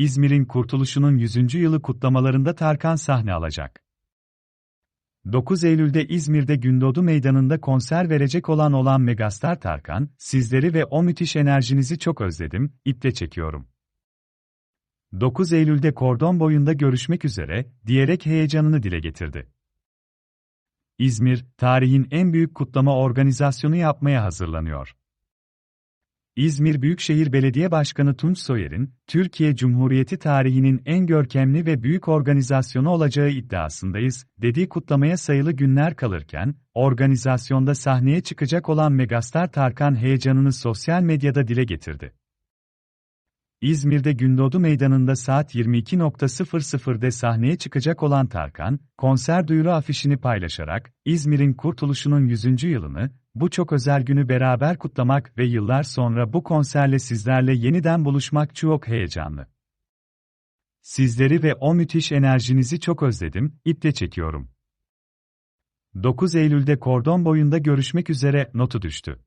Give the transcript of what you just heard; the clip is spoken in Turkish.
İzmir'in kurtuluşunun 100. yılı kutlamalarında Tarkan sahne alacak. 9 Eylül'de İzmir'de Gündoğdu Meydanı'nda konser verecek olan olan Megastar Tarkan, sizleri ve o müthiş enerjinizi çok özledim, iple çekiyorum. 9 Eylül'de kordon boyunda görüşmek üzere, diyerek heyecanını dile getirdi. İzmir, tarihin en büyük kutlama organizasyonu yapmaya hazırlanıyor. İzmir Büyükşehir Belediye Başkanı Tunç Soyer'in, Türkiye Cumhuriyeti tarihinin en görkemli ve büyük organizasyonu olacağı iddiasındayız, dediği kutlamaya sayılı günler kalırken, organizasyonda sahneye çıkacak olan megastar Tarkan heyecanını sosyal medyada dile getirdi. İzmir'de Gündoğdu Meydanı'nda saat 22.00'de sahneye çıkacak olan Tarkan, konser duyuru afişini paylaşarak, İzmir'in kurtuluşunun 100. yılını, bu çok özel günü beraber kutlamak ve yıllar sonra bu konserle sizlerle yeniden buluşmak çok heyecanlı. Sizleri ve o müthiş enerjinizi çok özledim, iple çekiyorum. 9 Eylül'de kordon boyunda görüşmek üzere notu düştü.